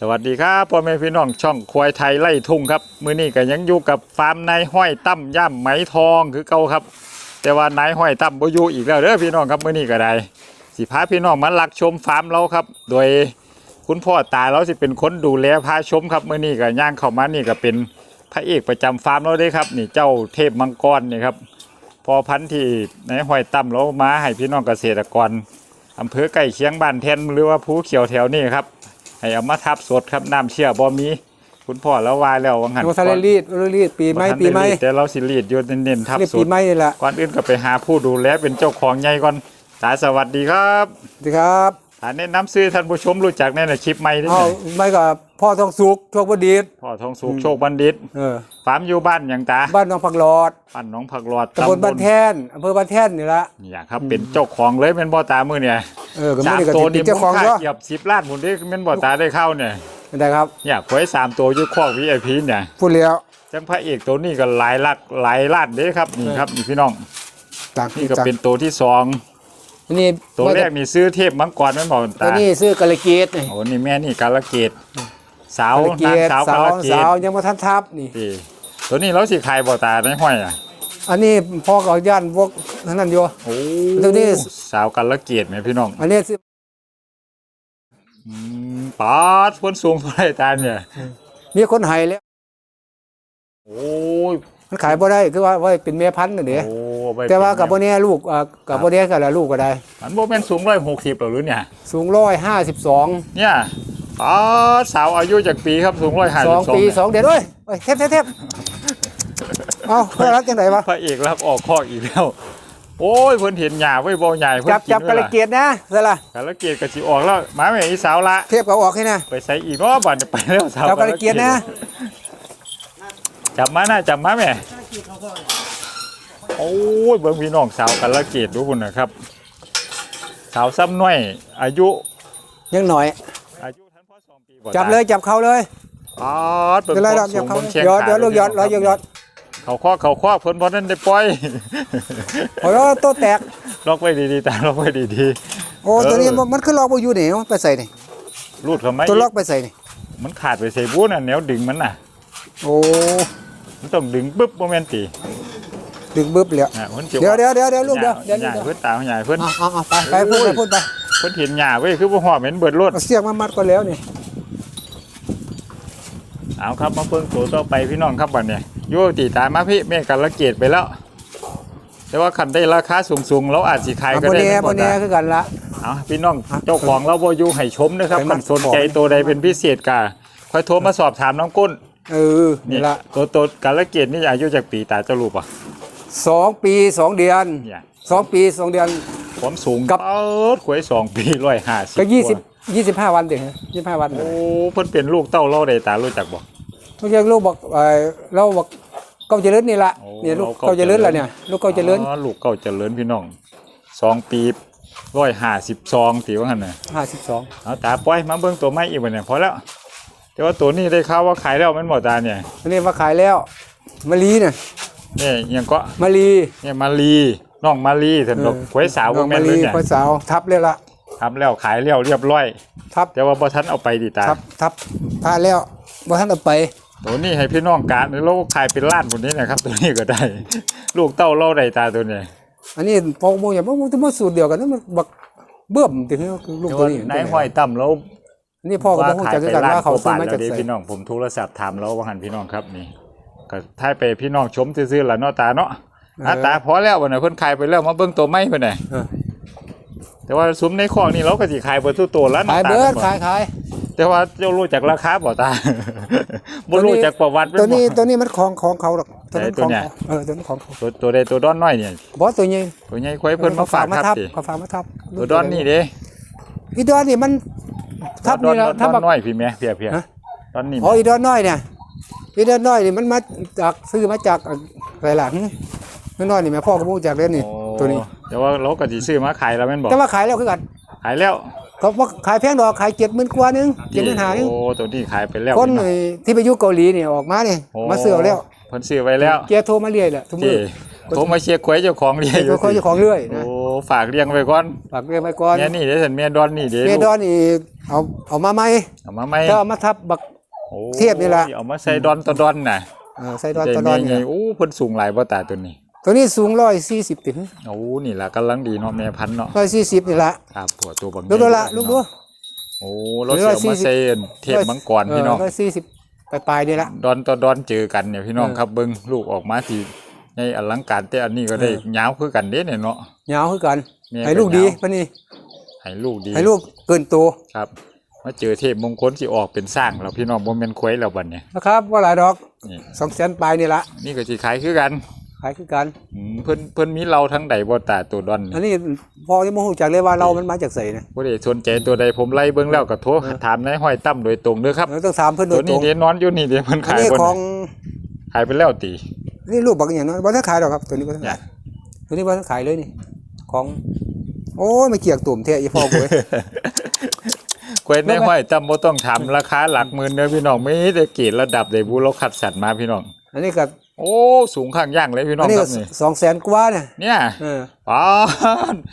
สวัสดีครับพ่อแม่พี่น้องช่องควายไทยไล่ทุ่งครับมื้อนี้ก็ยังอยู่กับฟาร์มนายห้อยตั้มย่ำไหมทองคือเก่าครับ แต่ว่านายห้อยตั้มบ่อยู่อีกแล้วเด้อพี่น้องครับมื้อนี้ก็ได้สิพาพี่น้องมาลักชมฟาร์มเราครับ โดยคุณพ่อตาเราสิเป็นคนดูแลพาชมครับมื้อนี้ก็ย่างเข้ามานี่ก็เป็นพระเอกประจำฟาร์มเราเด้ครับ นี่เจ้าเทพมังกรนี่ครับพอพันธุ์ที่นายห้อยตั้มเรามาให้พี่น้องเกษตรกรอำเภอใกล้เคียงบ้านแทนหรือว่าภูเขียวแถวนี้ครับ ให้เอามาทับสดครับน้ำเชื่อบ่มี คุณพ่อแล้ววายแล้ววังหันโมทาเลรีดรีดปีไหมบ่ทันปีไหมด้รีดแต่เราสิรีดอยู่เน้นๆทับนี่สปีดไหมนี่แหละก่อนอื่นก็ไปหาผู้ดูแลเป็นเจ้าของใหญ่ก่อนตาสวัสดีครับสวัสดีครับตาแนะนำซื้อท่านผู้ชมรู้จักแน่น่ะคลิปใหม่เด้เอาอไม่กับพ่อทองสุกโชคบดีตพ่อทองสุขโชคบัณฑิตเออฟาร์มอยู่บ้านหยังตา บ้านหน้องผักหลอด บ้านหนองผักหลอดตำบลบ้านแท่นอำเภอบ้านแท่นนี่ละเนี่ยครับเป็นเจ้าของเลยเป็นบ่ตามื้อเนี่ย เออก็สาไม่มได้กับตัวตินี่ดเจ้าของมูลก็ค่าเกือบ10ล้านหมดเด้แม่นบ่ตาได้เข้าเนี่ยไม่ได้ครับเนี่ยควายสามตัวอยู่คอก VIP เนี่ย พูดแล้วจังพระเอกตัวนี้ก็หลายลักหลายล้านเด้ครับนี่ครับนี่พี่น้องต่างนี่ก็ต่างเป็นตัวที่สองอันนี่ตัวแรกนี่ซื้อเทพมังกรแม่นบอกตัวตานี้ซื้อกะละเกตนี่ โอ้นี่แม่นี่กาลเกตสาวกะละเกนางตสาวสากาวลเกตสาวยังมาทันทับนี่ นี่ตัวนี้เราสิขายบ่ตาในห้อยอะ อันนี้พ่อกับย่านพวกนั่นอยู่ โอ้ตัวนี้สาวกาลเกตแม่พี่น้องอันนี้ซื้ออืมปาดพ้นสูงเท่าไหร่ตาเนี่ย มีคนให้แล้ว โอ้ยมันขายบ่ได้คือว่าไว้เป็นแม่พันธุ์น่ะเด้โอ้ไปแต่ว่ากับเป็บ่นแน่ลูกอ่ากับบ่แน่ก็ละลูกก็ได้ มันบ่แม่นสูงร้อยหกสิบหรือเนี่ย สูงร้อยห้าสิบสองเนี่ยปาดสาวอายุจากปีครับสูงร้อยห้าสสิองบสองปีสองเดือนเอ้ยเอ้ยเทปเทปเทป เอาเพื่อรักจังไหนวะพระเอกรับออกคอกอีกแล้ว โอ้ยเพิ่นเห็นหญ้าไว้บ่ใหญ่เพิ่นจับกินจับกระไว้เกียดนะเสร็จละกาลเกตก็สิออกแล้วหมาแม่อีสาวละเทปก็ออกให้นะไปใส่อีกเนาะบัดนี้ไปแล้วสาวจับกระเกียดนะ จับมานะจับมาแม่โอ้ยเบิ่งพี่น้องสาวกันละเกตดูพุ่นนะครับ สาวซ้ำน้อย อายุ ยังหน่อย อายุท่านพ่อสองปีบ่จับเลยจับเขาเลยอ๋อเบิ่งเดี๋ยวคไล่วาดอมกสูจับงเขาบนเชียงยอดขาเดี๋ยวลูกยอดรอยยอดยอด เขาข้อเขาข้อเพิ่นบ่ทันได้ปล่อยโอ้ยโตแตกล็อกไว้ดีๆตาล็อกไว้ดีโอ้ตัวนี้มันมันขึ้นล็อกบ่อยู่นี่มันไปใส่นี่ๆรูดเข้ามาตัวล็อกอีกไปใส่นี่มันขาดไปใส่บูน่ะแนวดึงมันน่ะ โอ้มันต้องดึงปึ๊บบ่แม่นติดึงบึ๊บเลยน่ะเพิ่นสิเดี๋ยวเดี๋ยวเดี๋ยวเดี๋ยวลูกเดี๋ยวเดี๋ยวหลูญ้ากเดี๋ยวเพิ่นตาใหญ่เพิ่นเอาเอาเอาไปไปพูดไปพูดไปเพิ่นเห็นหญ้าไว้คือบ่ฮอดเหม็นเบิดรถเอาเสียงมามัดก่อนแล้วนี่เอาครับมาเพิ่งตัวต่อไปพี่น้องครับบัดเนี่ย โยติตามมาพี่แม่กันละเกตไปแล้ว แต่ว่าคันได้ราคาสูงๆเราอาจสิขายเอาก็บ่ได้แน่นะบ่แน่คือกันละ เอาพี่น้องเจ้าของเราบ่อยู่ให้ชมนะครับไปมัคัดนสนใจตัวใดเป็นพิเศษกะค่อยโทรมาสอบถามน้องกุ้นเออนี่ละตัวตัวกันละเกตนี่อายุจากปีตาเจ้ารูปอะ สองปีสองเดือนเนี่ย สองปีสองเดือน ความสูงกับ เอิดขวยสองปีร้อยห้าสิบก็ยี่สิบยี่สิบห้าวันเด็กยี่สิบห้าวัน โอ้เพิ่นเป็นลูกเต้าเราได้ตารู้จักบ่ ไม่ใช่ลูกบอกเออเราบอกเก้าเจริญนี่ละโอ้เนี่ยลูกเราเก้าเก้าเจริญเจริญละเนี่ยลูกเก้าเจริญอ๋อลูกเก้าเจริญพี่น้องสองปีร้อยห้าสิบสองตีว่างั้นน่ะห้าสิบสองเอาตาปล่อยมาเบิ่งตัวไม้อีกบัดเนี่ยพอแล้ว แต่ว่าตัวนี้ได้ข่าวว่าขายแล้วแมันหมดตาเนี่ยอันนี้มาขายแล้วมาลีเนี่ยนี่ยังก็มาลีเนี่ยมาลีน้องมาลีท่านบอกหวยสาวน้บ่องแม่มานเลลียเนี่ยควายสาวทับเลยละทำแล้วขายแล้วเรียบร้อย ทับแต่ว่าบ่ทันเอาไปดิตาทับทับพาแล้วบ่ทันเอาไป ตัวนี้ให้พี่น้องกะเราขายเป็นล้านพุ่นนี้นะครับ ตัวนี้ก็ได้ ลูกเต้าเราได้ตาตัวนี้อันนี้พอโมอย่างพวกมันมาสูตรเดียวกันนั่นมันบักเบิ่มถึงลูกแต่ตัวว่านี้นายห้อยต่ำแล้วอันนี่พ่อก็บ่ว่าฮู้ขายจักไปคือกันล้านว่าเขากว่าซื้อบาทมาแล้จากวเด้ไสพี่น้องผมโทรศัพท์ถามแล้วว่าหันพี่น้องครับนี่ก็ท้ายไปพี่น้องชมซื่อๆล่ะเนาะตาเนาะอะตาพอแล้ววันนี้เพิ่นขายไปแล้วมาเบิ่งตัวไม้เพิ่นน่ะเออแต่ว่าซุ้มในคอกนี่เราก็สิขายเบิดทุกตัวแล้วขายน้ำตเบิดลขายขาย แต่ว่าเจ้ารู้จักราคาบ่ตาบ่รู้จักประวัติตัวนี้เป็ตัวนี้มันของของเขาหรอกตัวนั้นไหนตัขวองเนี่ยเขาเออตัวนั้นของเขาตัวตัวใดตัวด้อนน้อยเนี่ยบอสตัวนี้ตัวใหญ่ควายเพิ่นมาฝากมาคทัรับบติเขาฝากมาทับตัวด้อนนี่เด้อีดอนนี่มันทับดอนี่นแหละดอนทับดบัอกนน้อยพี่แม่เพียเพียฮะดอนนี่อ๋ออีดอนน้อยเนี่ยอีดอนน้อยนี่มันมาจากซื้อมาจากอะไรล่ะหึอีดอนน้อยนี่แม่พ่อก็มูจากเล่นนี่โอ้ตัวนี้แต่ว่าเราก็สิซื้อมาขายแล้วแม่นบ่แต่ว่าขายแล้วคือกันขายแล้ว เขาว่าขายแพงดอกขายเจ็ดหมื่นกว่านึงเจ็ดหมื่นห้านึงโอ้ตัวนี้ขายไปแล้วคนพี่น้องไอ้ที่ไปอยู่เกาหลีนี่ออกมานี่โอ้มาซื้อเอาแล้วเพิ่นซื้อไว้แล้วแกโทรมาเรื่อยแหละทุกมื้ที่อโทรมาเช็คควายเจ้าของเรียเจ้าอยู่เขาเจ้าของเรื่อยนะโอ้ฝากเลี้ยงไว้ก่อนฝากเรียกไว้ก่อนแม่นี่เด้สันแม่ดอนนี่เด้เมลูกดอนนี่เอาเอามาไหมเอามาไหมก็เอามาทับบักโอ้เทียบนี่ล่ะเอามาใส่ดอนต่อดอนน่ะเอ่อใส่ดอนใจตะดอนแม่นี่ใหญ่โอ้เพิ่นสูงหลายบ่ตาตัวนี้ ตัวนี้สูงร้อยสี่สิบถึงโอ้นี่ล่ะกำลังดีเนาะแม่พันธุ์เนาะร้อยสี่สิบนี่ละครับผัวตัวบางลูกดูละลูกดูโอ้เราเสียวมาใส่เทพมังกรพี่น้องร้อยสี่สิบปลายๆนี่ละดอนต่อดอนเจอกันเนี่ยพี่น้องเออครับเบิ่งลูกออกมาที่ในอลังการแต่อันนี้ก็ได้เออยาวคือกันเด้เนี่ยเนาะยาวคือกันแม่ให้ลูกดียาวปะนี่ให้ลูกดีให้ลูกเกินตัวครับมาเจอเทพมงคลสิออกเป็นสร้างแล้วพี่น้องบ่แม่นควยแล้วบัดเนี่ยนะครับว่าหลายดอกนี่สองแสนปลายนี่ละนี่ก็สิขายคือกันขายคือกันอืมเพิ่นเพิ่นมีเราทั้งใดบ่ตาตัวดอนอันนี่นี้พอที่โมโหจากเลยว่าเรามันมาจากใส่นะบ่ได้สนใจตัวใดผมไล่เบิ่งแล้วก็โทรเออถามนายห้อยตั้มโดยตรงเด้อครับเราต้องถามเพื่อนโดตัวยตรนี้งเด้นอนอยู่นี่เด้เพิ่นอันขายนี้เพิ่นของขายไปแล้วติ นี่ลูกบักอย่างนั้นบ่ทันขายหรอกครับ ตัวนี้บ่ทันเนี่ขายยตัวนี้บ่ทันขายเลยนี่ ของ โอ้ยไม่เกี่ยงตุ่มเทะยี่พ่อกูเว้ยควยนายห้อยตั้มบ่ต้องถามราคาหลักหมื่นเด้อพี่น้องมีแต่เกรดระดับได้บุเราคัดสรรมาพี่น้อง อันนี้ก็โอ้สูงข้างย่างเลยพี่น้ออังนนี้คก็รับนี่สองแสนกว่าเนี่ยเนี่ยเอออ๋อ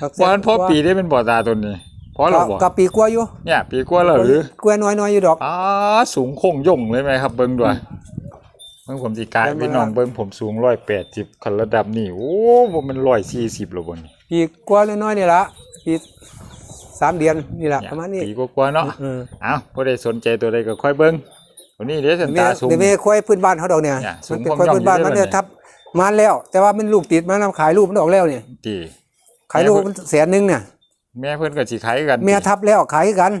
ครับวันพอปีได้เป็นบ่อตาตัวนี้พอเราบ่กับปีกว่าอยู่เนี่ย ปีกว่าแล้วหรือ กล้วยน้อยๆอยู่ดอก อ๋อสูงโค้งย่งเลยไหมครับ เบิ่งด้วยเบิ่งผมสิกายเบิ่งมาพี่น้องเบิ่งผมสูง180คันระดับนี่โอ้บ่แมัน140แล้วบ่นี่ปีกว่าน้อยๆนี่ละปีสามเดือนนี่ละเนี่ยประมาณนี้ปีกว่าๆเนาะเออ เอ้าบ่ได้สนใจตัวใดก็ค่อยเบิ่งตั วนี้เด้สันเดี๋ยวตาแม่สูง เดี๋ยวแม่ควายพื้นบ้านเขาดอกเนี่ยเนี่ยสูมังนเป็นความควายพื้นบ้านย่อมมันอยู่เนี่ยได้ทับมาแล้ว แต่ว่ามันลูกติดมันนำขายลูกมันออกแล้วเนี่ยติขายลูกมันแสนหนึงเนี่ยแม่เพิ่นก็สิขายกันแม่ทับแล้วขายกัน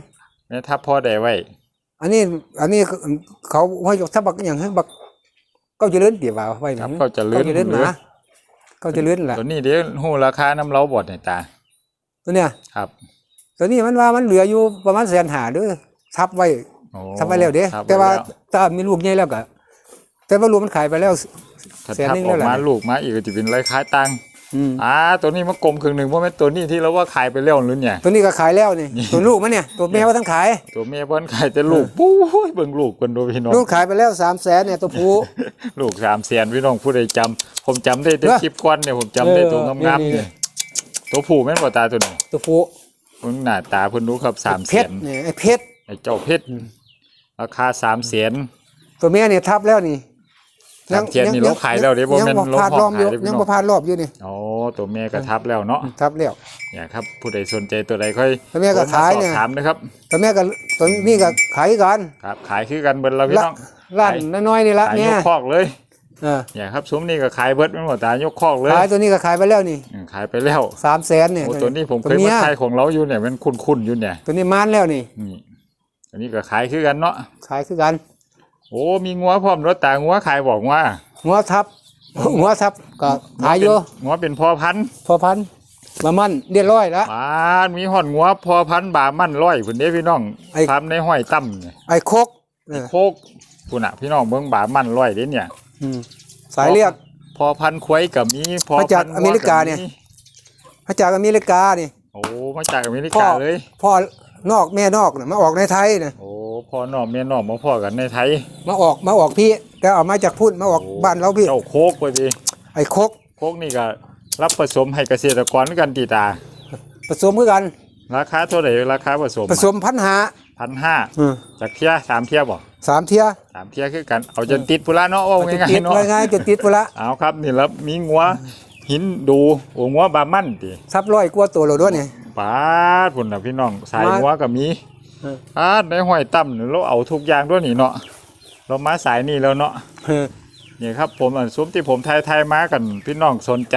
แม่ทับพ่อได้ไว้ อันนี้ อันนี้เขาให้ถ้าบักอย่างให้บักก็จะเลื่อนเดี๋ยวว่าไว้ครับหนึ่งก็จะลื่นก็จะเลื่อนหมาก็จะเลื่อนแหละตัวนี้เดี๋ยวฮู้ราคาน้ำเล้าบดให้ตา ตัวเนี้ยครับ ตัวนี้มันว่ามันเหลืออยู่ประมาณแสนหาเด้วยทับไว้ โอ้ทับไว้แล้วเด้ทับไแต่ว่าล้ถ้ามีลูกใหญ่แล้วก็แต่ว่าลูกมันขายไปแล้ว ถ้าแสนทับหนึ่งออกแล้วมาล่ะลูกมาอีกก็จะเป็นไรคล้ายตังค์อืมอ่าตัวนี้มันกลมครึ่งหนึ่งเพราะแม่นตัวนี้ที่เราว่าขายไปแล้วหรือเนี่ย ตัวนี้ก็ขายแล้วนี่ ตัวลูกมันเนี่ยตัวแม่ว่าทั้งขาย ตัวแม่เพิ่นขายแต่ลูกปุ้ยเบิ่งลูกเพิ่นดูพี่น้องลูกขายไปแล้วสามแสนเนี่ยตัวผู้ ลูกสามแสนพี่น้องผู้ใดจำผมจำได้แต่เนอะคลิปก่อนเนี่ยผมจำได้เออตัวงามๆนี่ เนี่ยตัวผู้แม่นบ่ตาตัวนี้ตัวผู้เพิ่นหน้าตาเพิ่นดูครับสามเพแสชรนเนี่ยไอ้เพชรไอ้เจ้าเพชร ราคาสามแสนตัวแม่เนี่ยทับแล้วนี่สามแสนนี่เราขายแล้วเด้บ่ยังแม่นบ่เราพลาดห้รอองบอยู่ขายเด้พี่ยังน้บ่องพลาดรอบอยู่นี่โอ้ตัวแม่ก็ทับแล้วเนาะทับแล้วเนี่ยครับผู้ใดสนใจตัวใดค่อยตัวแม่ก็โทรขายสอบเนี่ยถามนะครับตัวแม่ก็ตัวนี้ก็ขายกันครับ ขายคือกันเบิดแล้วพี่ละน้องล้านน้อยๆนี่ละขายเนี่ยยกคอกเลยเออเนี่ยครับซุ้มนี่ก็ขายเบิดไม่หมดตายกคอกเลยขายตัวนี้ก็ขายไปแล้วนี่อืมขายไปแล้วสามแสนเนี่ยโอ้ตัวนี้ผมเคตัวยเมีมายขายของเราอยู่เนี่ยมันคุ้นๆอยู่เนี่ยตัวนี้มานแล้วนี่นี่ อันนี้ก็ขายคือกันเนาะขายคือกันโอ้มีงัวพร้อมรถตางัวขายบอกว่าหัวทับหัวทับก็ขายอยู่งัวเป็นพ่อพันธุ์พอพันมามันเรียบร้อยแล้วบ้านมีห่อนงัวพ่อพันธุ์บามั่นร้อยพุ่นเด้พี่น้องไอ้ทำในห้อยตั้มเนี่ยไอ้โคกเออโคกพุ่นน่ะพี่น้องเบิ่งบามั่นร้อยเด้เนี่ยอืมสายเลือดพอพันธุ์ควายกับมีพอมาจากพันธุ์อเมริกาเนี่ยมาจากอเมริกานี่โอ้มาจากอเมริพ่กาอเลยพ่อ นอกแม่นอกน่ะมาออกในไทยนะโอ้พ่อนอกแม่นอกมาพ่อกันในไทยมาออกมาออกพี่แต่ออกมาจากพุ่นมาออกโอ้บ้านเราพี่เจ้าโคกไปดิไอ้โคกโคกนี่ก็รับผสมให้เกษตรกรกันตีตา ผสมคือกัน ราคาเท่าไหร่ราคาผสมผสมพันหาพันห้าอืมจากเทียสามเทียบ่สามเทียสามเทียคือกันเอาจนติดพุละเนาะว่าจะง่ายติดๆเนาะง่ายๆจะติดไปละเอาครับนี่แล้วมีงัวหินดูโอ้งัวบามั่นติซับร้อยกว่าตัวเราด้วยเนี่ย ปาดพุ่นน่ะพี่น้องสายมางัวก็มีเออปาดในห้อยตั้มนี่เราเอาทุกอย่างด้วยนี่เนาะเรามาสายนี่แล้วเนาะเออนี่ครับผมอันซุ้มที่ผมทายทายมากัน พี่น้องสนใจ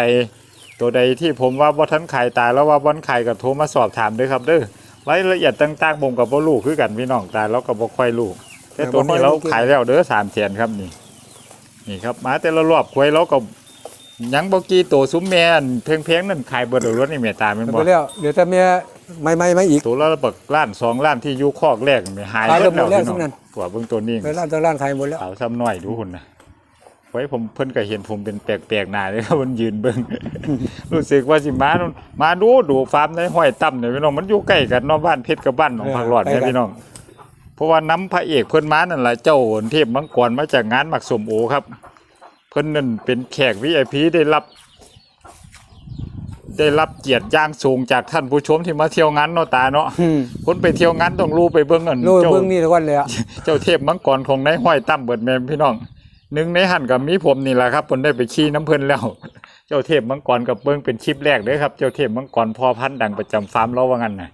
ตัวใดที่ผมว่าบ่ทันขายตายแล้วว่าบ่ทันขายก็โทรมาสอบถามเด้อครับเด้อรายละเอียดต่างๆผมกับบ่รู้คือกันพี่น้องตายแล้วก็บ่ค่อยรู้แต่ตัวนี้เราขายแล้วเด้อ3แสนครับนี่ นี่ครับมาแต่ละรอบควยเราก็ ยังบ่กี่ตัวซุ้มแม่อันเพงๆนั่นขายเบิดแล้วนี่แม่ตาแม่นไปบ่แล้วเดี๋ยวแต่เมียไม่ไม่ไม่อีก ตัวละบักล้านสองล้านที่อยู่คอกแรกนี่หายขายเบิดหมดแล้วพี่ทุกนั้น้องนตัวเบิ่งตัวนี้ไปร้านตัวร้านขายหมดแล้วเอาซ้ำน้อยดูหุ่นนะไว้ผมเพิ่นก็เห็นผมเป็นแปลกๆหน้าเลยครับมันยืนเบิ่ง รู้สึกว่าสิมามาดูดูฟาร์มในห้อยต่ำเนี่ยพี่น้องมันอยู่ใกล้กันเนาะบ้านเพชรกับบ้านหนองผักหลอดเนี่ยพี่น้อง เพราะว่าน้ำพระเอกเพิ่นมานั่นแหละเจ้าโหนเทพมังกรมาจากงานหมักสมโอครับ เพิ่นนั่นเป็นแขก VIP ได้รับ ได้รับเกียรติอย่างสูงจากท่านผู้ชมที่มาเที่ยวงานเนาะตาเนาะอืมคนไปเที่ยวงานต้องรู้ไปเบิ่งอันโลยเจ้าเบิ่งนี่แล้วก่อนเลยอะเจ้าเทพมังกรของนายห้อยตั้มเบิดแม่นพี่น้องหนึ่งในหันกับมีผมนี่แหละครับผมได้ไปขี่น้ำเพิ่นแล้ว เจ้าเทพมังกรกับเบิ้งเป็นคลิปแรกเด้อครับ เจ้าเทพมังกรพอพันธุ์ดังประจำฟาร์มเราว่างั้นน่ะ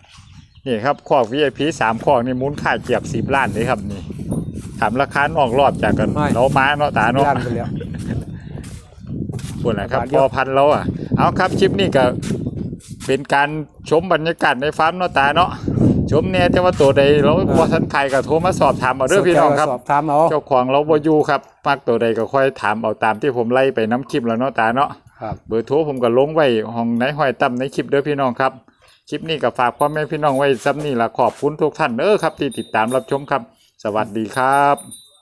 นี่ครับคอก VIP สามคอกนี่มูลค่าเกือบสิบล้านเลยครับนี่ถามราคานอกรอบจากกันเรามาเนาะตาเนาะ ย่านไปแล้ว ปวดนะครับบาทเดีพยวอพันธุ์เราอะ เอาครับคลิปนี้ก็เป็นการชมบรรยากาศในฟาร์มเนาะตาเนาะชมเนี่ยแต่ว่าตัวใดเราบ่ทันใครก็โทรมาสอบถามเอาเด้อพี่น้องครับสอบถามเอาเจ้าของเราบ่อยู่ครับมักตัวใดก็ค่อยถามเอาตามที่ผมไล่ไปน้ำคลิปแล้วเนาะตาเนาะครับเบอร์โทรผมก็ลงไว้ห้องในห้อยตั้มในคลิปเด้อพี่น้องครับคลิปนี้ก็ฝากพ่อแม่พี่น้องไว้ซ้ำนี่ละขอบคุณทุกท่านเด้อครับที่ติดตามรับชมครับ สวัสดีครับ